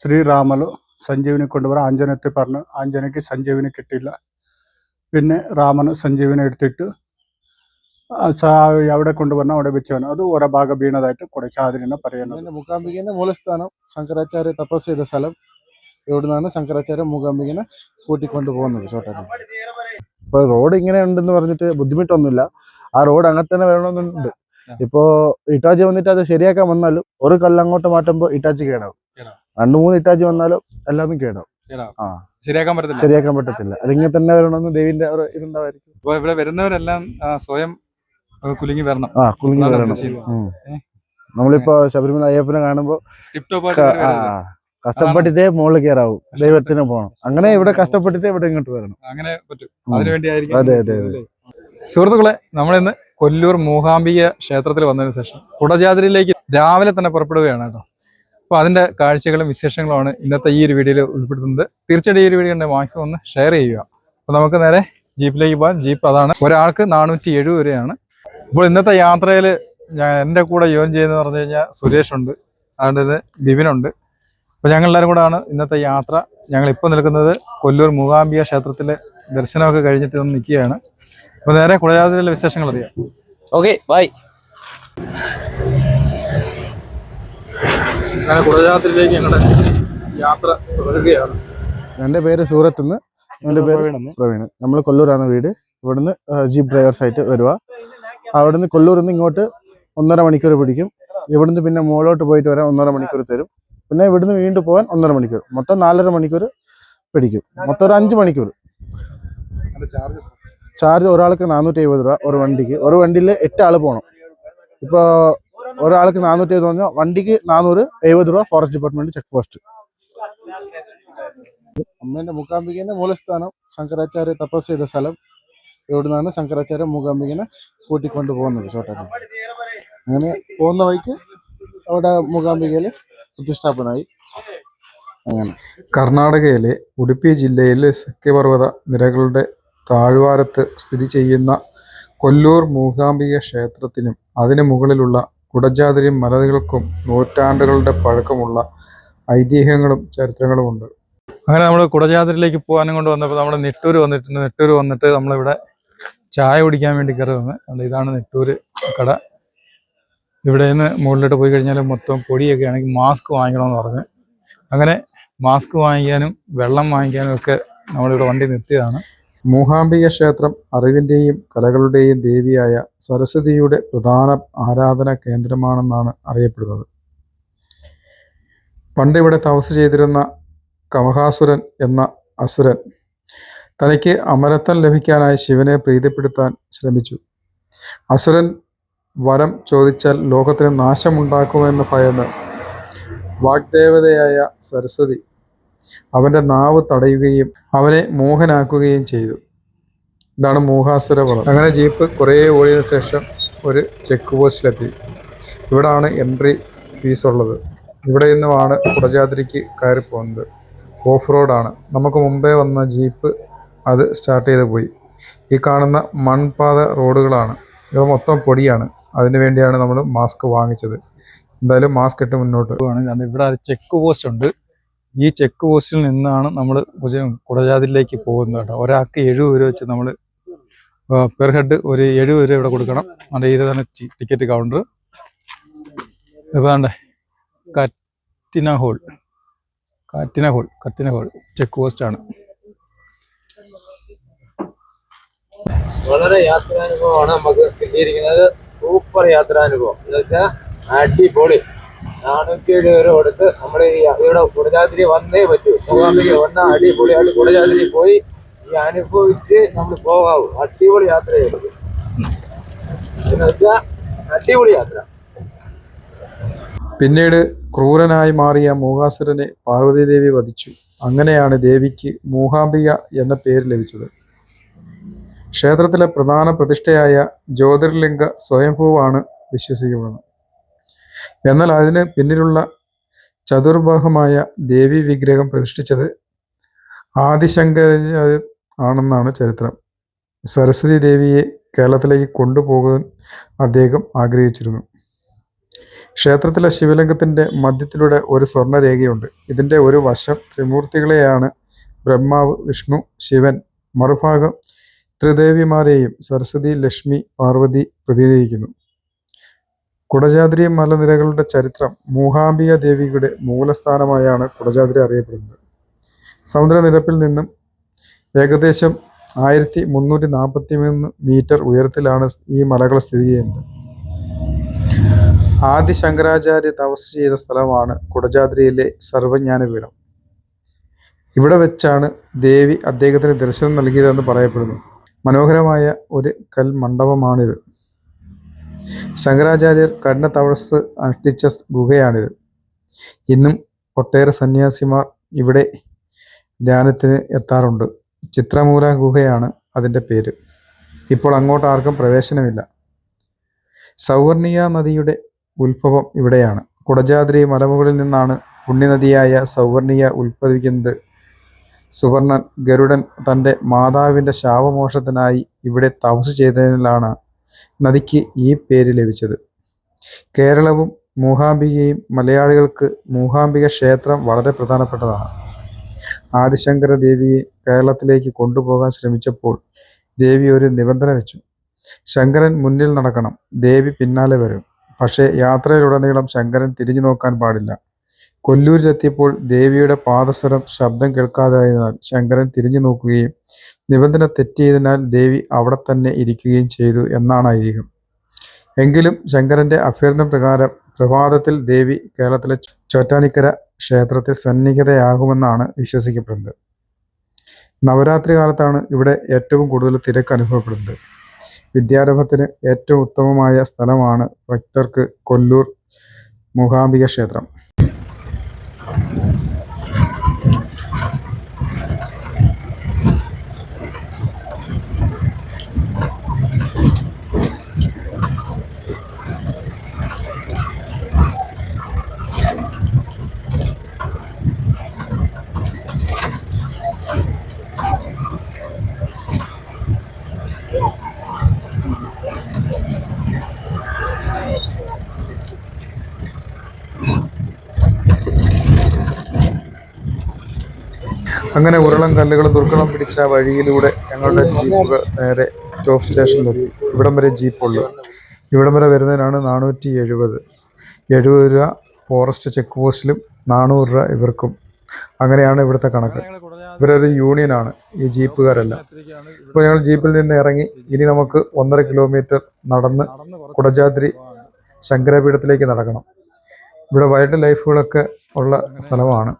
ശ്രീരാമലു സഞ്ജീവിനി കൊണ്ടുവരാൻ ആഞ്ജനത്തെ പറഞ്ഞു. ആഞ്ജനയ്ക്ക് സഞ്ജീവിനി കിട്ടിയില്ല. പിന്നെ രാമന് സഞ്ജീവിനെ എടുത്തിട്ട് എവിടെ കൊണ്ടുവന്ന അവിടെ വെച്ചവന് അത് ഓരോ ഭാഗം വീണതായിട്ട് കുറച്ച് ആതിരിനെ പറയുന്നത് മൂകാംബികേനെ മൂലസ്ഥാനം ശങ്കരാചാര്യ തപസ് ചെയ്ത സ്ഥലം. ഇവിടുന്നാണ് ശങ്കരാചാര്യ മൂകാംബികനെ കൂട്ടിക്കൊണ്ട് പോകുന്നത്? ഷോട്ടാണ് ഇപ്പൊ റോഡ് ഇങ്ങനെ ഉണ്ടെന്ന് പറഞ്ഞിട്ട് ബുദ്ധിമുട്ടൊന്നുമില്ല. ആ റോഡ് അങ്ങനെ തന്നെ വരണമെന്നുണ്ട്. ഇപ്പോ ഇട്ടാച്ചി വന്നിട്ട് അത് ശരിയാക്കാൻ വന്നാലും ഒരു കല്ലങ്ങോട്ട് മാറ്റുമ്പോൾ ഇട്ടാച്ചി കേടാവും. രണ്ടു മൂന്ന് ഇട്ടാച്ചി വന്നാലും എല്ലാതും കേടാവും. ആ. ശരിയാക്കാൻ പറ്റത്തില്ല. ശരിയാക്കാൻ പറ്റത്തില്ല. അതിങ്ങനെ തന്നെ വരണമെന്ന് ദേവിന്റെ ഒരു ഇതുണ്ടാവായിരിക്കും. അപ്പൊ ഇവിടെ വരുന്നവരെല്ലാം ആ, സ്വയം ആ, കുലുങ്ങി വരണം. ആ കുലുങ്ങി അതാണ് വരണം. ഉം. നമ്മളിപ്പോ ശബരിമല അയ്യപ്പനെ കാണുമ്പോ ടിപ് ടോപ്പ് ആയിട്ട് ക- കയറി ആ, വരരുത്. കഷ്ടപ്പെട്ടിട്ടേ മുകളിൽ കയറാവും. ദൈവത്തിന് പോകണം. അങ്ങനെ ഇവിടെ കഷ്ടപ്പെട്ടിട്ടേ ഇവിടെ ഇങ്ങോട്ട് വരണം. അങ്ങനെ പറ്റും. ഉം. അതിനുവേണ്ടി ആയിരിക്കും അതെ, അതെ, അതെ. സുഹൃത്തുക്കളെ നമ്മളിന്ന് കൊല്ലൂർ മൂകാംബിക ക്ഷേത്രത്തിൽ വന്നതിന് ശേഷം കുടജാതിരിയിലേക്ക് രാവിലെ തന്നെ പുറപ്പെടുകയാണ് കേട്ടോ. അപ്പൊ അതിന്റെ കാഴ്ചകളും വിശേഷങ്ങളുമാണ് ഇന്നത്തെ ഈ ഒരു വീഡിയോയിൽ ഉൾപ്പെടുത്തുന്നത്. തീർച്ചയായിട്ടും ഈ ഒരു വീഡിയോ ഉണ്ടെങ്കിൽ മാക്സിമം ഒന്ന് ഷെയർ ചെയ്യുക. അപ്പോൾ നമുക്ക് നേരെ ജീപ്പിലേക്ക് പോകാം ജീപ്പ് അതാണ്. ഒരാൾക്ക് നാനൂറ്റി എഴുപത് രൂപയാണ്. അപ്പോൾ ഇന്നത്തെ യാത്രയിൽ ഞാൻ എന്റെ കൂടെ ജോയിൻ ചെയ്യുന്നത് പറഞ്ഞു കഴിഞ്ഞാൽ സുരേഷ് ഉണ്ട്. അതുകൊണ്ട് തന്നെ ബിബിനുണ്ട് അപ്പോൾ ഞങ്ങൾ എല്ലാവരും കൂടാണ് ഇന്നത്തെ യാത്ര. ഞങ്ങൾ ഇപ്പോൾ നിൽക്കുന്നത് കൊല്ലൂർ മൂകാംബിക ക്ഷേത്രത്തിലെ ദർശനമൊക്കെ കഴിഞ്ഞിട്ട് ഒന്ന് നിൽക്കുകയാണ്. അപ്പോൾ നേരെ കുടജാതിരിയിലെ വിശേഷങ്ങൾ അറിയാം. ഓക്കെ ബൈ അങ്ങനെ കുടജാതിരിയിലേക്ക് ഞങ്ങളുടെ യാത്ര തുടരുകയാണ്. എന്റെ പേര് സൂറത്ത് നിന്ന് എന്റെ പേര് പ്രവീൺ നമ്മൾ കൊല്ലൂരാണ് വീട്. ഇവിടുന്ന് ജീപ്പ് ഡ്രൈവേഴ്സ് ആയിട്ട് വരുക അവിടുന്ന് കൊല്ലൂരിൽ നിന്ന് ഇങ്ങോട്ട് ഒന്നര മണിക്കൂർ പിടിക്കും. ഇവിടുന്ന് പിന്നെ മുകളിലോട്ട് പോയിട്ട് വരാൻ ഒന്നര മണിക്കൂർ തരും. പിന്നെ ഇവിടുന്ന് വീണ്ടും പോകാൻ ഒന്നര മണിക്കൂർ. മൊത്തം നാലര മണിക്കൂർ പിടിക്കും. മൊത്തം ഒരു അഞ്ച് മണിക്കൂർ. ചാർജ് ചാർജ് ഒരാൾക്ക് നാനൂറ്റി എഴുപത് രൂപ ഒരു വണ്ടിക്ക്. ഒരു വണ്ടിയിൽ എട്ട് ആൾ പോകണം ഇപ്പോൾ ഒരാൾക്ക് നാനൂറ്റി എഴുപത് പറഞ്ഞാൽ വണ്ടിക്ക് നാനൂറ് എഴുപത് രൂപ ഫോറസ്റ്റ് ഡിപ്പാർട്ട്മെന്റ് ചെക്ക് പോസ്റ്റ് അമ്മേന്റെ മൂകാംബികന്റെ മൂലസ്ഥാനം ശങ്കരാചാര്യ തപസ് ചെയ്ത സ്ഥലം. ഇവിടുന്നാണ് ശങ്കരാചാര്യ മൂകാംബികനെ കൂട്ടിക്കൊണ്ട് പോകുന്നത്? ചോട്ടാണ് അങ്ങനെ പോകുന്ന വഴിക്ക് അവിടെ മൂകാംബികയിൽ പ്രതിഷ്ഠാപനമായി അങ്ങനെ. കർണാടകയിലെ ഉടുപ്പി ജില്ലയിലെ സഖ്യപർവത നിരകളുടെ താഴ്വാരത്ത് സ്ഥിതി ചെയ്യുന്ന കൊല്ലൂർ മൂകാംബിക ക്ഷേത്രത്തിനും അതിനു മുകളിലുള്ള കുടജാതിരി മലകൾക്കും നൂറ്റാണ്ടുകളുടെ പഴക്കമുള്ള ഐതിഹ്യങ്ങളും ചരിത്രങ്ങളുമുണ്ട് അങ്ങനെ നമ്മൾ കുടജാതിരിയിലേക്ക് പോകാനും കൊണ്ട് വന്നപ്പോൾ നമ്മൾ നെട്ടൂർ വന്നിട്ടുണ്ട് നെട്ടൂർ വന്നിട്ട് നമ്മളിവിടെ ചായ കുടിക്കാൻ വേണ്ടി കയറി വന്ന്. അതുകൊണ്ട് ഇതാണ് നെട്ടൂർ കട. ഇവിടെ നിന്ന് മുകളിലോട്ട് പോയി കഴിഞ്ഞാൽ മൊത്തം പൊടിയൊക്കെ ആണെങ്കിൽ മാസ്ക് വാങ്ങിക്കണമെന്ന് പറഞ്ഞ്. അങ്ങനെ മാസ്ക് വാങ്ങിക്കാനും വെള്ളം വാങ്ങിക്കാനും ഒക്കെ നമ്മളിവിടെ വണ്ടി നിർത്തിയതാണ്. മൂഹാംബിക ക്ഷേത്രം അറിവിന്റെയും കലകളുടെയും ദേവിയായ സരസ്വതിയുടെ പ്രധാന ആരാധന കേന്ദ്രമാണെന്നാണ് അറിയപ്പെടുന്നത്. പണ്ട് ഇവിടെ തപസ് ചെയ്തിരുന്ന കമഹാസുരൻ എന്ന അസുരൻ തനിക്ക് അമരത്വം ലഭിക്കാനായി ശിവനെ പ്രീതിപ്പെടുത്താൻ ശ്രമിച്ചു. അസുരൻ വരം ചോദിച്ചാൽ ലോകത്തിന് നാശമുണ്ടാക്കുമെന്ന് ഭയന്ന് വാഗ്ദേവതയായ സരസ്വതി അവന്റെ നാവ് തടയുകയും അവനെ മോഹനാക്കുകയും ചെയ്തു. ഇതാണ് മോഹാസുര വളം അങ്ങനെ ജീപ്പ് കുറേ ഓടിയതിനു ശേഷം ഒരു ചെക്ക് പോസ്റ്റിലെത്തി. ഇവിടാണ് എൻട്രി ഫീസ് ഉള്ളത്. ഇവിടെ നിന്നുമാണ് കുടജാദ്രിക്ക് കയറി പോകുന്നത് ഓഫ് റോഡാണ്. നമുക്ക് മുമ്പേ വന്ന ജീപ്പ് അത് സ്റ്റാർട്ട് ചെയ്ത് പോയി. ഈ കാണുന്ന മൺപാത റോഡുകളാണ്. ഇവ മൊത്തം പൊടിയാണ്. അതിന് വേണ്ടിയാണ് നമ്മൾ മാസ്ക് വാങ്ങിച്ചത്. എന്തായാലും മാസ്ക് ഇട്ട് മുന്നോട്ട് പോവാണ് കാരണം ഇവിടെ ചെക്ക് പോസ്റ്റ് ഉണ്ട്. ഈ ചെക്ക് പോസ്റ്റിൽ നിന്നാണ് നമ്മൾ കുടജാതിലേക്ക് പോകുന്നത് കേട്ടോ. ഒരാൾക്ക് എഴുപത് രൂപ വെച്ച് നമ്മൾ പെർ ഹെഡ് ഒരു എഴുപത് രൂപ ഇവിടെ കൊടുക്കണം. അതിന്റെ ഇതാണ് ടിക്കറ്റ് കൗണ്ടർ ഇതാണ്ട് കറ്റിന ഹോൾ കാറ്റിന ഹോൾ കറ്റിന ഹോൾ ചെക്ക് പോസ്റ്റ് ആണ്. വളരെ യാത്രാനുഭവമാണ് നമുക്ക് കിട്ടിയിരിക്കുന്നത്. സൂപ്പർ യാത്രാനുഭവം. എന്ന് വെച്ചാൽ അടിപൊളി. നാനൂറ്റി എഴുപത് രൂപ കൊടുത്ത് നമ്മുടെ ഈ ഇവിടെ കുടജാതിരി വന്നേ പറ്റൂ. മൂകാംബിക വന്ന അടിപൊളിയായിട്ട് കുടജാതിരി പോയി ഈ അനുഭവിച്ച് നമ്മൾ പോകാവൂ. അടിപൊളി യാത്ര ചെയ്തത് എന്ന് വെച്ചാൽ അടിപൊളി യാത്ര. പിന്നീട് ക്രൂരനായി മാറിയ മൂകാസുരനെ പാർവതീദേവി വധിച്ചു. അങ്ങനെയാണ് ദേവിക്ക് മൂഹാംബിക എന്ന പേര് ലഭിച്ചത്. ക്ഷേത്രത്തിലെ പ്രധാന പ്രതിഷ്ഠയായ ജ്യോതിർലിംഗ സ്വയംഭൂവാണ് വിശ്വസിക്കപ്പെടുന്നത് എന്നാൽ അതിന് പിന്നിലുള്ള ചതുർബാഹമായ ദേവി വിഗ്രഹം പ്രതിഷ്ഠിച്ചത് ആദിശങ്കര ആണെന്നാണ് ചരിത്രം. സരസ്വതി ദേവിയെ കേരളത്തിലേക്ക് കൊണ്ടുപോകാൻ അദ്ദേഹം ആഗ്രഹിച്ചിരുന്നു. ക്ഷേത്രത്തിലെ ശിവലിംഗത്തിന്റെ മധ്യത്തിലൂടെ ഒരു സ്വർണരേഖയുണ്ട് ഇതിന്റെ ഒരു വശം ത്രിമൂർത്തികളെയാണ് ബ്രഹ്മാവ് വിഷ്ണു ശിവൻ. മറുഭാഗം ത്രിദേവിമാരെയും സരസ്വതി ലക്ഷ്മി പാർവതി പ്രതിനിധീകരിക്കുന്നു. കുടജാദ്രി മലനിരകളുടെ ചരിത്രം മൂഹാംബിക ദേവിയുടെ മൂലസ്ഥാനമായാണ് കുടജാദ്രി അറിയപ്പെടുന്നത്. സമുദ്രനിരപ്പിൽ നിന്നും ഏകദേശം ആയിരത്തി മുന്നൂറ്റി നാൽപ്പത്തി മൂന്ന് മീറ്റർ ഉയരത്തിലാണ് ഈ മലകൾ സ്ഥിതി ചെയ്യുന്നത്. ആദി ശങ്കരാചാര്യ തപസ് ചെയ്ത സ്ഥലമാണ് കുടജാദ്രിയിലെ സർവജ്ഞാനപീഠം ഇവിടെ വെച്ചാണ് ദേവി അദ്ദേഹത്തിന് ദർശനം നൽകിയതെന്ന് പറയപ്പെടുന്നു. മനോഹരമായ ഒരു കൽ കൽമണ്ഡപമാണിത്. ശങ്കരാചാര്യർ കഠിന തപസ് അനുഷ്ഠിച്ച ഗുഹയാണിത്. ഇന്നും ഒട്ടേറെ സന്യാസിമാർ ഇവിടെ ധ്യാനത്തിന് എത്താറുണ്ട്. ചിത്രമൂല ഗുഹയാണ് അതിന്റെ പേര്. ഇപ്പോൾ അങ്ങോട്ട് ആർക്കും പ്രവേശനമില്ല. സൗവർണിയ നദിയുടെ ഉത്ഭവം ഇവിടെയാണ്. കുടജാദ്രി മലമുകളിൽ നിന്നാണ് പുണ്യനദിയായ സൗവർണിയ ഉത്ഭവിക്കുന്നത്. സുവർണൻ ഗരുഡൻ തന്റെ മാതാവിന്റെ ശാവമോഷത്തിനായി ഇവിടെ തപസ് ചെയ്തതിനാലാണ് നദിക്ക് ഈ പേര് ലഭിച്ചത്. കേരളവും മൂഹാംബികയും മലയാളികൾക്ക് മൂഹാംബിക ക്ഷേത്രം വളരെ പ്രധാനപ്പെട്ടതാണ്. ആദിശങ്കര ദേവിയെ കേരളത്തിലേക്ക് കൊണ്ടുപോകാൻ ശ്രമിച്ചപ്പോൾ ദേവി ഒരു നിബന്ധന വെച്ചു. ശങ്കരൻ മുന്നിൽ നടക്കണം ദേവി പിന്നാലെ വരും. പക്ഷേ യാത്രയിലുടനീളം ശങ്കരൻ തിരിഞ്ഞു നോക്കാൻ പാടില്ല. കൊല്ലൂരിലെത്തിയപ്പോൾ ദേവിയുടെ പാദസ്വരം ശബ്ദം കേൾക്കാതായതിനാൽ ശങ്കരൻ തിരിഞ്ഞു നോക്കുകയും നിബന്ധന തെറ്റിയതിനാൽ ദേവി അവിടെ തന്നെ ഇരിക്കുകയും ചെയ്തു എന്നാണ് ഐതിഹ്യം എങ്കിലും ശങ്കരന്റെ അഭ്യർത്ഥന പ്രകാരം പ്രഭാതത്തിൽ ദേവി കേരളത്തിലെ ചോറ്റാനിക്കര ക്ഷേത്രത്തിൽ സന്നിഹിതയാകുമെന്നാണ് വിശ്വസിക്കപ്പെടുന്നത്. നവരാത്രി കാലത്താണ് ഇവിടെ ഏറ്റവും കൂടുതൽ തിരക്ക് അനുഭവപ്പെടുന്നത്. വിദ്യാരംഭത്തിന് ഏറ്റവും ഉത്തമമായ സ്ഥലമാണ് ഭക്തർക്ക് കൊല്ലൂർ മൂകാംബിക ക്ഷേത്രം. അങ്ങനെ ഉരുളം കല്ലുകളും ദുർഘടം പിടിച്ച വഴിയിലൂടെ ഞങ്ങളുടെ ജീപ്പ് നേരെ ടോപ്പ് സ്റ്റേഷനിലെത്തി ഇവിടം വരെ ജീപ്പുള്ളു ഇവിടം വരെ വരുന്നതിനാണ് നാനൂറ്റി എഴുപത്. എഴുപത് രൂപ ഫോറസ്റ്റ് ചെക്ക് പോസ്റ്റിലും നാനൂറ് രൂപ ഇവർക്കും. അങ്ങനെയാണ് ഇവിടുത്തെ കണക്ക്. ഇവരൊരു യൂണിയനാണ് ഈ ജീപ്പുകാരെല്ലാം. ഇപ്പോൾ ഞങ്ങൾ ജീപ്പിൽ നിന്ന് ഇറങ്ങി ഇനി നമുക്ക് ഒന്നര കിലോമീറ്റർ നടന്ന് കുടജാദ്രി ശങ്കരപീഠത്തിലേക്ക് നടക്കണം. ഇവിടെ വൈൽഡ് ലൈഫുകളൊക്കെ ഉള്ള സ്ഥലമാണ്.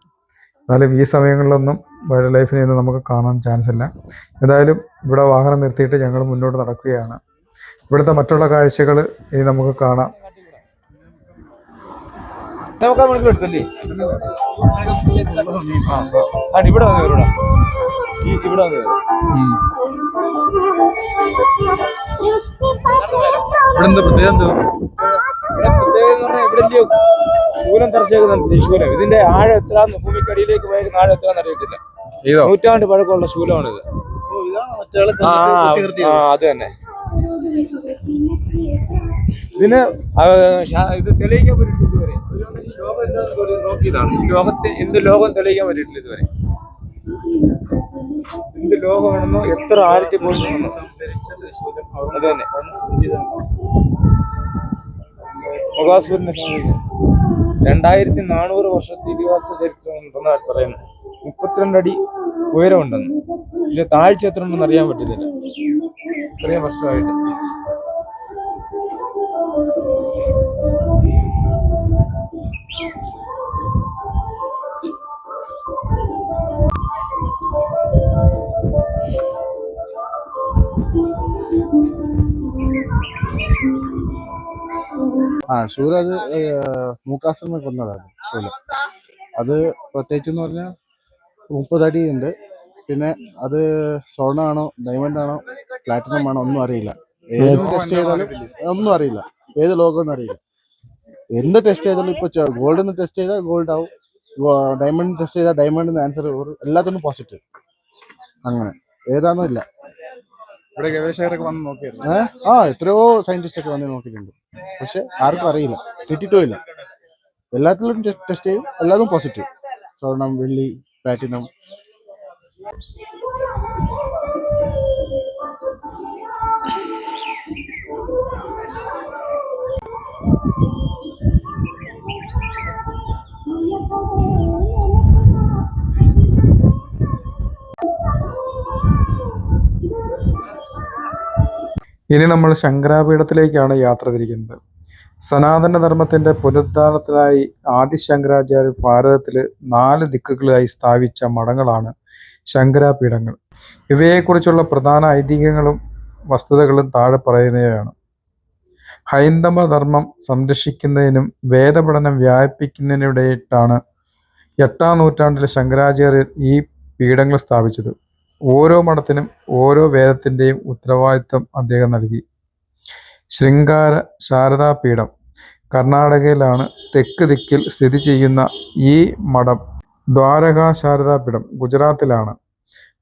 എന്നാലും ഈ സമയങ്ങളിലൊന്നും വൈൽഡ് ലൈഫിനെ ഒന്നും നമുക്ക് കാണാൻ ചാൻസ് ഇല്ല. എന്തായാലും ഇവിടെ വാഹനം നിർത്തിയിട്ട് ഞങ്ങൾ മുന്നോട്ട് നടക്കുകയാണ്. ഇവിടുത്തെ മറ്റുള്ള കാഴ്ചകൾ ഇനി നമുക്ക് കാണാം. ഇവിടെ ഇവിടെ പ്രത്യേകം ഇവിടെ പ്രത്യേകത എന്ന് പറഞ്ഞാൽ ഇവിടെ ഇല്ലയോ ശൂലം തറച്ചേക്കുന്നുണ്ട് ഈ ശൂലം. ഇതിന്റെ ആഴം എത്രാന്ന് ഭൂമിക്കടിയിലേക്ക് പോയത് ആഴം എത്രാന്ന് അറിയത്തില്ല. നൂറ്റാണ്ട് പഴക്കമുള്ള ശൂലമാണിത്. ആ അത് തന്നെ. ഇതിന് ഇത് തെളിയിക്കാൻ പറ്റിയിട്ടില്ല ഇതുവരെ. ലോകം എന്താന്ന് പോലും നോക്കിയതാണ്. ഈ ലോകത്തെ എന്ത് ലോകം തെളിയിക്കാൻ പറ്റിയിട്ടില്ല ഇതുവരെ. എന്ത് ലോകമാണെന്നോ എത്ര ആഴത്തിൽ പോയി അത് തന്നെ. മുഖാസുരനെ സംബന്ധിച്ച് രണ്ടായിരത്തി നാനൂറ് വർഷത്തെ ഇതിഹാസ ചരിത്രം പറയുന്നു മുപ്പത്തിരണ്ട് അടി ഉയരമുണ്ടെന്ന്. പക്ഷെ താഴ്ച എത്ര ഉണ്ടെന്ന് അറിയാൻ പറ്റുന്നില്ല ഇത്രയും വർഷമായിട്ട്. ശൂല അത് മൂക്കാശ്രമം കൊന്നതാണ് ശൂല അത് പ്രത്യേകിച്ച് എന്ന് പറഞ്ഞാൽ മുപ്പത് അടി ഉണ്ട് പിന്നെ അത് സ്വർണമാണോ ഡയമണ്ട് ആണോ പ്ലാറ്റിനം ആണോ ഒന്നും അറിയില്ല. ഏത് ടെസ്റ്റ് ചെയ്താലും ഒന്നും അറിയില്ല. ഏത് ലോകം അറിയില്ല. എന്ത് ടെസ്റ്റ് ചെയ്താലും ഇപ്പോൾ ഗോൾഡ് ടെസ്റ്റ് ചെയ്താൽ ഗോൾഡ് ആവും. ഡയമണ്ട് ടെസ്റ്റ് ചെയ്താൽ ഡയമണ്ട് ആൻസർ എല്ലാത്തിനും പോസിറ്റീവ് അങ്ങനെ. ഏതാണെന്നും ഇല്ല. ഇവിടെ ഗവേഷകരൊക്കെ വന്ന് നോക്കിയായിരുന്നു? ആ എത്രയോ സയന്റിസ്റ്റ് ഒക്കെ വന്ന് നോക്കിയിട്ടുണ്ട്. പക്ഷെ ആർക്കും അറിയില്ല. കിട്ടിയിട്ടുമില്ല എല്ലാത്തിലും ടെസ്റ്റ് ചെയ്യും. എല്ലാതും പോസിറ്റീവ് സ്വർണം വെള്ളി പ്ലാറ്റിനം ഇനി നമ്മൾ ശങ്കരാപീഠത്തിലേക്കാണ് യാത്ര തിരിക്കുന്നത്. സനാതന ധർമ്മത്തിന്റെ പുനരുദ്ധാരണത്തിനായി ആദി ശങ്കരാചാര്യ ഭാരതത്തിൽ നാല് ദിക്കുകളിലായി സ്ഥാപിച്ച മഠങ്ങളാണ് ശങ്കരാപീഠങ്ങൾ. ഇവയെക്കുറിച്ചുള്ള പ്രധാന ഐതിഹ്യങ്ങളും വസ്തുതകളും താഴെ പറയുന്നവയാണ്. ഹൈന്ദവ ധർമ്മം സംരക്ഷിക്കുന്നതിനും വേദപഠനം വ്യാപിപ്പിക്കുന്നതിനിടയിട്ടാണ് എട്ടാം നൂറ്റാണ്ടിൽ ശങ്കരാചാര്യർ ഈ പീഠങ്ങൾ സ്ഥാപിച്ചത്. ഓരോ മഠത്തിനും ഓരോ വേദത്തിന്റെയും ഉത്തരവാദിത്വം അദ്ദേഹം നൽകി. ശൃംഗാര ശാരദാപീഠം കർണാടകയിലാണ് തെക്ക് ദിക്കിൽ സ്ഥിതി ചെയ്യുന്ന ഈ മഠം ദ്വാരകാ ശാരദാപീഠം ഗുജറാത്തിലാണ്.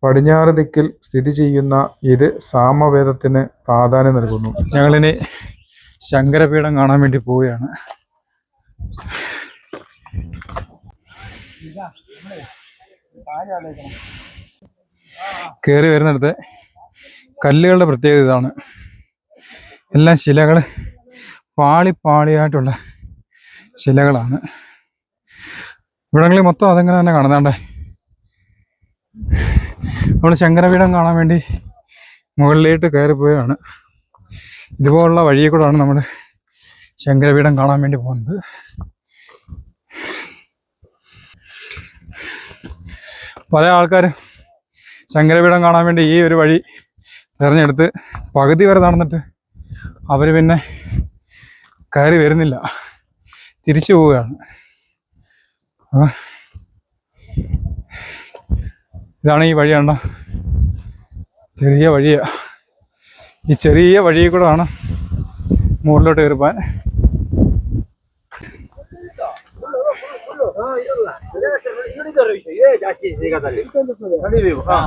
പടിഞ്ഞാറ് ദിക്കിൽ സ്ഥിതി ചെയ്യുന്ന ഇത് സാമവേദത്തിന് പ്രാധാന്യം നൽകുന്നു. ഞങ്ങളിനി ശങ്കരപീഠം കാണാൻ വേണ്ടി പോവുകയാണ്. കയറി വരുന്നിടത്ത് കല്ലുകളുടെ പ്രത്യേകത ഇതാണ്. എല്ലാം ശിലകൾ പാളി പാളിയായിട്ടുള്ള ശിലകളാണ്. ഇവിടങ്ങളിൽ മൊത്തം അതെങ്ങനെ തന്നെ കാണുന്നാണ്ടേ നമ്മൾ ശങ്കരപീഠം കാണാൻ വേണ്ടി മുകളിലേട്ട് കയറിപ്പോയാണ് ഇതുപോലുള്ള വഴിയിൽ കൂടെയാണ് നമ്മൾ ശങ്കരപീഠം കാണാൻ വേണ്ടി പോകുന്നത്. പല ആൾക്കാരും ശങ്കരപീഠം കാണാൻ വേണ്ടി ഈ ഒരു വഴി തിരഞ്ഞെടുത്ത് പകുതി വരെ നടന്നിട്ട് അവർ പിന്നെ കയറി വരുന്നില്ല. തിരിച്ചു പോവുകയാണ്. ഇതാണ് ഈ വഴി കണ്ട? ചെറിയ വഴിയാണ് ഈ ചെറിയ വഴിയിൽ കൂടെ ആണ് മുകളിലോട്ട് കയറിപ്പാൻ ಹಿಡಿದವರು ಜಾಸ್ತಿ ಹಾ.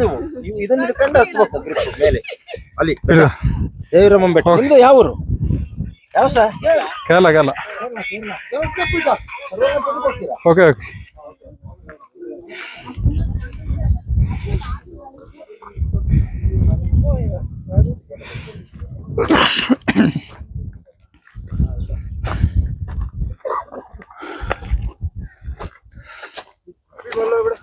ನೀವು ಇದನ್ನ ಮೇಲೆ. ಅಲ್ಲಿ ದೇವಿರಮ್ಮ ಬೆಟ್ಟ ಯಾವ ಊರು ಯಾವ sir Kerala Kerala. Okay okay. Okay ഇവിടെ.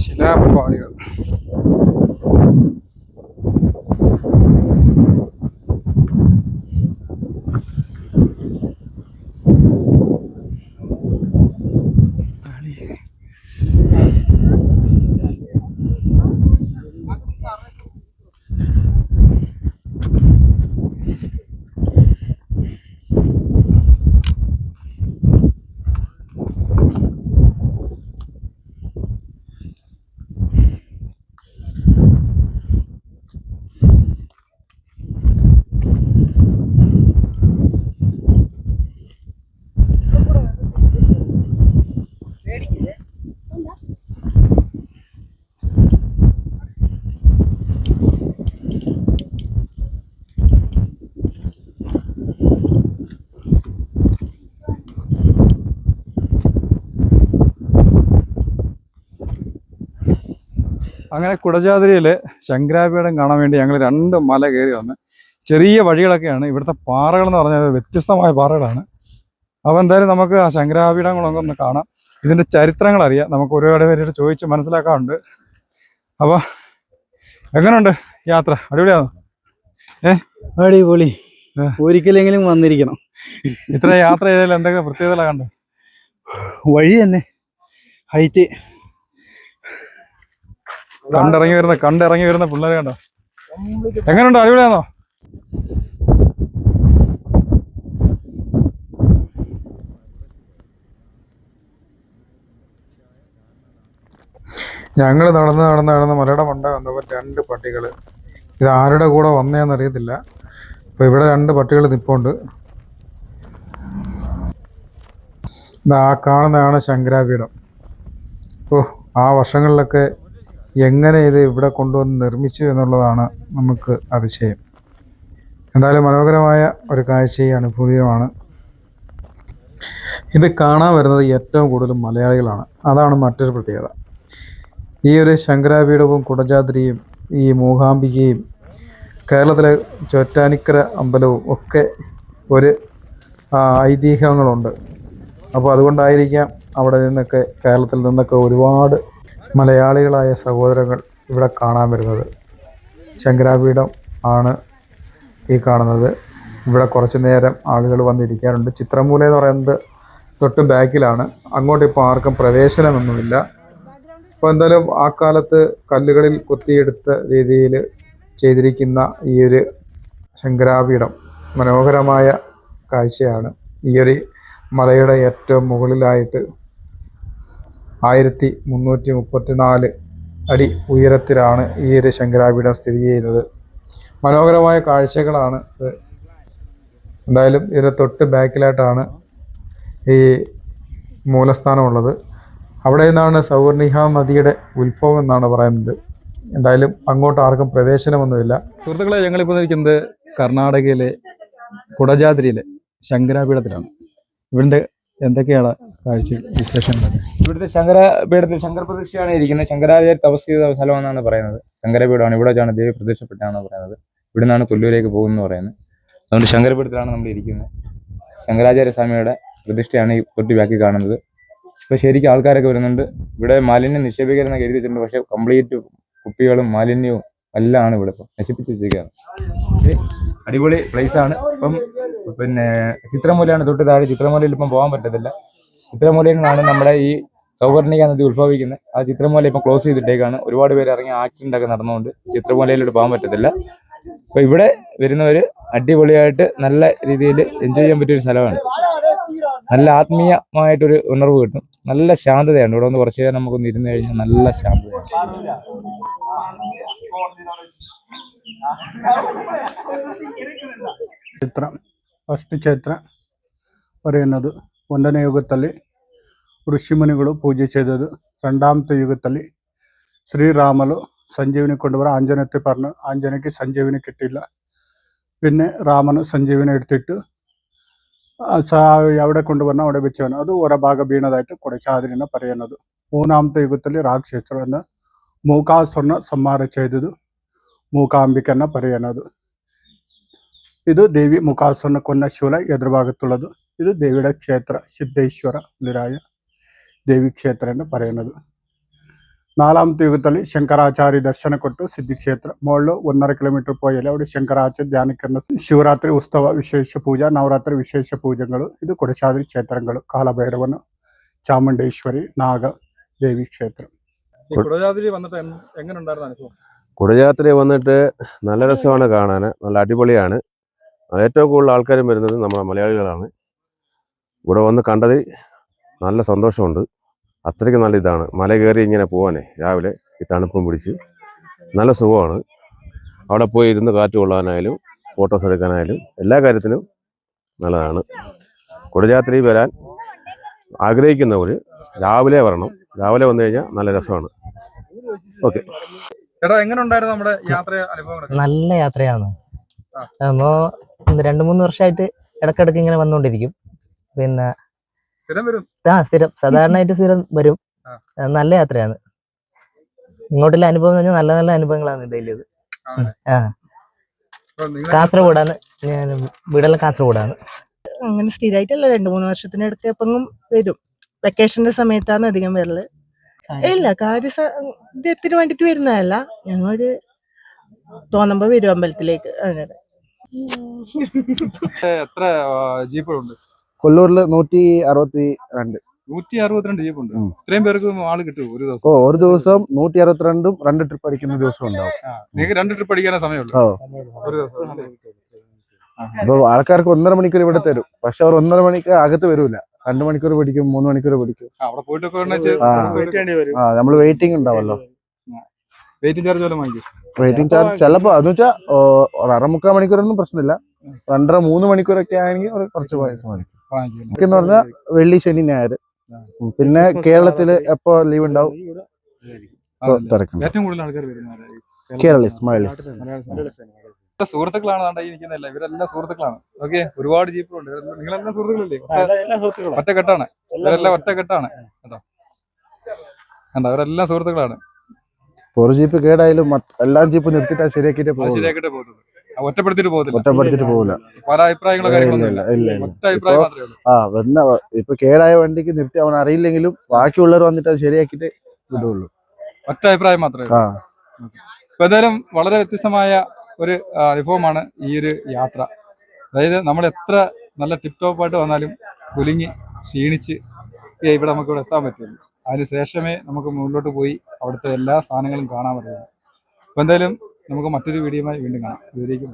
ശിലാപാളികൾ അങ്ങനെ കുടജാതിരിയിൽ ശങ്കരാപീഠം കാണാൻ വേണ്ടി ഞങ്ങൾ രണ്ട് മല കയറി വന്ന് ചെറിയ വഴികളൊക്കെയാണ്. ഇവിടുത്തെ പാറകൾ എന്ന് പറഞ്ഞാൽ വ്യത്യസ്തമായ പാറകളാണ്. അപ്പോൾ എന്തായാലും നമുക്ക് ആ ശങ്കരാപീഠങ്ങളൊക്കെ ഒന്ന് കാണാം. ഇതിന്റെ ചരിത്രങ്ങൾ അറിയാം. നമുക്ക് ഒരുപാട് പേരോട് ചോദിച്ച് മനസ്സിലാക്കാറുണ്ട്. അപ്പോൾ എങ്ങനെയുണ്ട് യാത്ര? അടിപൊളിയാണോ? അടിപൊളി. ആ. ഒരിക്കലെങ്കിലും വന്നിരിക്കണം. ഇത്ര യാത്ര ചെയ്തതിൽ എന്തൊക്കെ പ്രത്യേകതകളാണ് കണ്ടത്? വഴി തന്നെ. ഹൈറ്റ് കണ്ടിറങ്ങി വരുന്ന കണ്ടിറങ്ങി വരുന്ന പിള്ളേരെ കണ്ടോ? എങ്ങനെയുണ്ട് അടിപൊളിയാണോ ഞങ്ങൾ നടന്ന് നടന്ന് നടന്ന് മലയുടെ മണ്ട വന്നപ്പോൾ രണ്ട് പട്ടികൾ ഇത് ആരുടെ കൂടെ വന്നതെന്ന് അറിയത്തില്ല. അപ്പോൾ ഇവിടെ രണ്ട് പട്ടികൾ നിൽപ്പുണ്ട് ആ കാണുന്നതാണ് ശങ്കരാപീഠം. ഓ ആ വർഷങ്ങളിലൊക്കെ എങ്ങനെ ഇത് ഇവിടെ കൊണ്ടുവന്ന് നിർമ്മിച്ചു എന്നുള്ളതാണ് നമുക്ക് അതിശയം. എന്തായാലും മനോഹരമായ ഒരു കാഴ്ചയും അനുഭൂതിയുമാണ്. ഇത് കാണാൻ വരുന്നത് ഏറ്റവും കൂടുതൽ മലയാളികളാണ്. അതാണ് മറ്റൊരു പ്രത്യേകത. ഈ ഒരു ശങ്കരാപീഠവും കുടജാദ്രിയും ഈ മൂകാംബികയും കേരളത്തിലെ ചോറ്റാനിക്കര അമ്പലവും ഒക്കെ ഒരു ഐതിഹ്യങ്ങളുണ്ട്. അപ്പോൾ അതുകൊണ്ടായിരിക്കാം അവിടെ നിന്നൊക്കെ കേരളത്തിൽ നിന്നൊക്കെ ഒരുപാട് മലയാളികളായ സഹോദരങ്ങൾ ഇവിടെ കാണാൻ വരുന്നത്. ശങ്കരാപീഠം ആണ് ഈ കാണുന്നത്. ഇവിടെ കുറച്ച് നേരം ആളുകൾ വന്നിരിക്കാറുണ്ട്. ചിത്രമൂല എന്ന് പറയുന്നത് തൊട്ട് ബാക്കിലാണ്. അങ്ങോട്ട് ഇപ്പോൾ ആർക്കും പ്രവേശനമൊന്നുമില്ല. അപ്പോൾ എന്തായാലും ആ കാലത്ത് കല്ലുകളിൽ കൊത്തിയെടുത്ത രീതിയിൽ ചെയ്തിരിക്കുന്ന ഈ ഒരു ശങ്കരാപീഠം മനോഹരമായ കാഴ്ചയാണ്. ഈ ഒരു മലയുടെ ഏറ്റവും മുകളിലായിട്ട് ആയിരത്തി മുന്നൂറ്റി മുപ്പത്തി നാല് അടി ഉയരത്തിലാണ് ഈ ഒരു ശങ്കരാപീഠം സ്ഥിതി ചെയ്യുന്നത്. മനോഹരമായ കാഴ്ചകളാണ് ഇത്. എന്തായാലും ഇതിന്റെ തൊട്ട് ബാക്കിലായിട്ടാണ് ഈ മൂലസ്ഥാനമുള്ളത്. അവിടെ നിന്നാണ് സൗവർണിഹ നദിയുടെ ഉത്ഭവം എന്നാണ് പറയുന്നത്. എന്തായാലും അങ്ങോട്ട് ആർക്കും പ്രവേശനമൊന്നുമില്ല. സുഹൃത്തുക്കളെ ഞങ്ങളിപ്പോൾ നിൽക്കുന്നത് കർണാടകയിലെ കുടജാദ്രിയിലെ ശങ്കരാപീഠത്തിലാണ്. ഇവിടെ എന്തൊക്കെയാണ് കാഴ്ച വിശേഷങ്ങൾ ഇവിടുത്തെ ശങ്കര പീഠത്തിൽ ശങ്കര പ്രതിഷ്ഠയാണ് ഇരിക്കുന്നത്. ശങ്കരാചാര്യ തപസ് ചെയ്ത സ്ഥലമെന്നാണ് പറയുന്നത്. ശങ്കരപീഠമാണ് ഇവിടെ വെച്ചാണ് ദേവി പ്രതിഷ്ഠപ്പെട്ടാണ് പറയുന്നത്. ഇവിടെ നിന്നാണ് കൊല്ലൂരേക്ക് പോകുന്നത് പറയുന്നത്. അതുകൊണ്ട് ശങ്കരപീഠത്തിലാണ് നമ്മൾ ഇരിക്കുന്നത്. ശങ്കരാചാര്യ സ്വാമിയുടെ പ്രതിഷ്ഠയാണ് ഈ കൊട്ടിബാക്കി കാണുന്നത്. ഇപ്പൊ ശരിക്കും ആൾക്കാരൊക്കെ വരുന്നുണ്ട്. ഇവിടെ മാലിന്യം നിക്ഷേപിക്കരുതെന്ന് എഴുതി വെച്ചിട്ടുണ്ട്. പക്ഷെ കംപ്ലീറ്റ് കുപ്പികളും മാലിന്യവും എല്ലാം ആണ് ഇവിടെ ഇപ്പം നശിപ്പിച്ച് വെച്ചിരിക്കുകയാണ് അടിപൊളി പ്ലേസ് ആണ്. ഇപ്പം പിന്നെ ചിത്രമൂലയാണ് തൊട്ട് താഴെ. ചിത്രമൂലയിൽ ഇപ്പം പോകാൻ പറ്റത്തില്ല. ചിത്രമൂലയിൽ നിന്നാണ് നമ്മുടെ ഈ സൗവർണിക നദി ഉത്ഭവിക്കുന്നത്. ആ ചിത്രമൂല ഇപ്പം ക്ലോസ് ചെയ്തിട്ടേക്കാണ്. ഒരുപാട് പേര് ഇറങ്ങി ആക്സിഡന്റ് ഒക്കെ നടന്നുകൊണ്ട് ചിത്രമൂലയിലോട്ട് പോകാൻ പറ്റത്തില്ല. അപ്പോൾ ഇവിടെ വരുന്നവർ അടിപൊളിയായിട്ട് നല്ല രീതിയിൽ എൻജോയ് ചെയ്യാൻ പറ്റിയ ഒരു സ്ഥലമാണ്. നല്ല ആത്മീയമായിട്ടൊരു ഉണർവ് കിട്ടും. നല്ല ശാന്തതയാണ്. ഇവിടെ ഒന്ന് കുറച്ച് നേരം നമുക്കൊന്ന് ഇരുന്ന് കഴിഞ്ഞാൽ നല്ല ശാന്തതയാണ്. ചിത്രം ഫസ്റ്റ് ചിത്രം പറയുന്നത് ಒಂದನೇ ಯುಗದಲ್ಲಿ ಋಷಿಮುನಿಗಳು ಪೂಜೆ ಚೇದೋದು ರಂಡಾಂತ ಯುಗದಲ್ಲಿ ಶ್ರೀರಾಮಲು ಸಂಜೀವಿನಿ ಕೊಂಡವರ ಆಂಜನೇಯತೆ ಪರ್ಣ ಆಂಜನೇಯಕ್ಕೆ ಸಂಜೀವಿನಿ ಕಟ್ಟಿಲ್ಲ. ಪಿನ್ನೆ ರಾಮನು ಸಂಜೀವಿನಿ ಇಡ್ತಿತ್ತು ಆ ಯಾವಡೆ ಕೊಂಡವರನ್ನ ಒಡೆ ಬಿಚ್ಚವನ. ಅದು ಹೊರ ಬೀಣದಾಯಿತು ಬೀಣದಾಯ್ತು ಕೊಡೆ ಚಾದ್ರಿನ ಪರಿಯನದು ಮೂನಾಂತ ಯುಗದಲ್ಲಿ ರಾಕ್ಷಸರನ್ನ, ಮೂಕಾಸುರನ ಸಂಹಾರ ಚೇದೋದು ಮೂಕಾಂಬಿಕನ್ನ ಪರಿಯನದು ಇದು ದೇವಿ ಮುಖಾಸನ ಕೊನ್ನ ಶಿವಲ ಎದುರು ಭಾಗ ತುಳದು ഇത് ദേവിയുടെ ക്ഷേത്ര സിദ്ധേശ്വര നിരായ ദേവി ಕ್ಷೇತ್ರ എന്ന് പറയുന്നത് നാലാമത്തെ ಯುಗದಲ್ಲಿ ಶಂಕರಾಚಾರ್ಯ ದರ್ಶನ ಕೊಟ್ಟು ಸಿದ್ಧಿ ಕ್ಷೇತ್ರ ಮೊಳ್ಳು ಒಂದರ ಕಿಲೋಮೀಟರ್ പോയാൽ അവിടെ ശങ്കരാചാര്യ ധ്യാനിക്കുന്ന ശിവരാത്രി ഉത്സവ വിശേഷ പൂജ നവരാത്രി വിശേഷ പൂജകൾ ഇത് കൊടശാദ്രി ക്ഷേത്രങ്ങൾ കാലഭൈരവന് ചാമുണ്ടേശ്വരി നാഗ ദേവി ക്ഷേത്രം ഈ കുടജാദ്രി വന്നിട്ട് എങ്ങനെ ഉണ്ടായിരുന്ന അനുഭവം കുടജാത്രി വന്നിട്ട് നല്ല രസമാണ് കാണാൻ നല്ല അടിപൊളിയാണ് ഏറ്റവും കൂടുതൽ ആൾക്കാരും വരുന്നത് നമ്മുടെ മലയാളികളാണ് ഇവിടെ വന്ന് കണ്ടത് നല്ല സന്തോഷമുണ്ട്. അത്രയ്ക്ക് നല്ല ഇതാണ്. മല കയറി ഇങ്ങനെ പോവാനേ രാവിലെ ഈ തണുപ്പും പിടിച്ച്. നല്ല സുഖമാണ്. അവിടെ പോയി ഇരുന്ന് കാറ്റ് കൊള്ളാനായാലും ഫോട്ടോസ് എടുക്കാനായാലും എല്ലാ കാര്യത്തിനും നല്ലതാണ്. കുടജാത്രി വരാൻ ആഗ്രഹിക്കുന്നവർ രാവിലെ വരണം. രാവിലെ വന്നു കഴിഞ്ഞാൽ നല്ല രസമാണ്. ഓക്കെ. എടാ എങ്ങനെ ഉണ്ടായിരുന്നു നമ്മുടെ യാത്ര അനുഭവം നല്ല യാത്രയാണ്. അപ്പോ രണ്ടു രണ്ട് മൂന്ന് വർഷമായിട്ട് ഇടക്കിടക്ക് ഇങ്ങനെ വന്നുകൊണ്ടിരിക്കും. പിന്നെ ആ സ്ഥിരം. സാധാരണയായിട്ട് സ്ഥിരം വരും. നല്ല യാത്രയാണ്. ഇങ്ങോട്ടുള്ള അനുഭവം എന്ന് പറഞ്ഞാൽ നല്ല നല്ല അനുഭവങ്ങളാണ് ഡെയിലി ആണല്ലേ? ആ. കാസർഗോഡാണ്. ഞാൻ വീടെല്ലാം കാസർഗോഡാണ്. അങ്ങനെ സ്ഥിരമായിട്ടല്ല രണ്ടു മൂന്ന് വർഷത്തിനടുത്ത് എപ്പോഴും വരും. വെക്കേഷന്റെ സമയത്താണ് അധികം വരൽ. ഇല്ല കാര്യ ഇദ്ദേഹത്തിന് വേണ്ടിട്ട് വരുന്നതല്ല. ഞങ്ങളൊരു തോന്നുമ്പോ വരും അമ്പലത്തിലേക്ക്. അങ്ങനെ. എത്ര ജീപ്പുകളുണ്ട്? കൊല്ലൂരിൽ നൂറ്റി അറുപത്തി രണ്ട്. നൂറ്റി അറുപത്തിരണ്ട് ജീപ്പുണ്ട് ഉണ്ട്. ഇത്രയും പേർക്ക് ആൾ കിട്ടും ഒരു ദിവസം. ഓ ഒരു ദിവസം നൂറ്റി അറുപത്തിരണ്ടും രണ്ട് ട്രിപ്പ് അടിക്കുന്ന ദിവസം ഉണ്ടാവും. നിങ്ങൾക്ക് രണ്ട് ട്രിപ്പ് അടിക്കാനേ സമയമുള്ളൂ. ഒരു ദിവസം. അപ്പൊ ആൾക്കാർക്ക് ഒന്നര മണിക്കൂർ ഇവിടെ തരും. പക്ഷെ അവർ ഒന്നര മണിക്ക് അകത്ത് വരൂല. രണ്ട് മണിക്കൂർ പിടിക്കും മൂന്ന് മണിക്കൂർ പിടിക്കും. അവിടെ പോയിട്ടൊക്കെ ആ. നമ്മൾ വെയിറ്റിംഗ് ഉണ്ടാവല്ലോ. വെയിറ്റിംഗ് ചാർജ് വെയിറ്റിംഗ് ചാർജ് ചിലപ്പോ അതെന്ന് വെച്ചാൽ ഒരു അരമുക്കാൽ മണിക്കൂറൊന്നും പ്രശ്നമില്ല. രണ്ടര മൂന്ന് മണിക്കൂറൊക്കെ ആണെങ്കിൽ കുറച്ച് പൈസ വാങ്ങിക്കും. എന്ന് പറഞ്ഞാൽ വെള്ളി ശനി ഞായർ. പിന്നെ കേരളത്തിൽ എപ്പോ ലീവ് ഉണ്ടാവും കേരളീസ് മലയാളീസ്. സുഹൃത്തുക്കളാണ് ഇവരെല്ലാം സുഹൃത്തുക്കളാണ്. ഓക്കെ ഒരുപാട് ജീപ്പുണ്ട് ഇവരെല്ലാം- നിങ്ങളെല്ലാം സുഹൃത്തുക്കളല്ലേ? ഒറ്റ- ഒറ്റക്കെട്ടാണ് ഇവരെല്ലാം ഒറ്റക്കെട്ടാണ്. കേട്ടോ. കണ്ടോ അവരെല്ലാം സുഹൃത്തുക്കളാണ്. ഒരു ജീപ്പ് കേടായാലും എല്ലാം ജീപ്പ് നിർത്തിയിട്ട് ശരിയാക്കിയിട്ടേ പോകും ശരിയാക്കിട്ടേ പോകുന്നത് ഒറ്റപ്പെടുത്തിട്ട് പോകത്തില്ല. ഒറ്റപ്പെടുത്തിട്ട് പോകില്ല പല അഭിപ്രായങ്ങളോ കാര്യങ്ങളൊന്നും ആ വന്ന ഇപ്പൊ കേടായ വണ്ടിക്ക് നിർത്തി അവൻ അറിയില്ലെങ്കിലും ബാക്കിയുള്ളവർ വന്നിട്ട് അത് ശരിയാക്കിട്ട് വിടുള്ളൂ. ഒറ്റ അഭിപ്രായം മാത്രമേ ഇപ്പൊ എന്തായാലും വളരെ വ്യത്യസ്തമായ ഒരു അനുഭവമാണ് ഈ ഒരു യാത്ര. അതായത് നമ്മൾ എത്ര നല്ല ടിപ് ടോപ്പ് ആയിട്ട് വന്നാലും കുലുങ്ങി ക്ഷീണിച്ച് ഇവിടെ നമുക്ക് ഇവിടെ എത്താൻ പറ്റുള്ളൂ. അതിന് ശേഷമേ നമുക്ക് മുന്നോട്ട് പോയി അവിടുത്തെ എല്ലാ സ്ഥാനങ്ങളും കാണാൻ പറ്റുള്ളൂ. അപ്പൊ എന്തായാലും നമുക്ക് മറ്റൊരു വീഡിയോയുമായി വീണ്ടും കാണാം. ഇതിലേക്ക്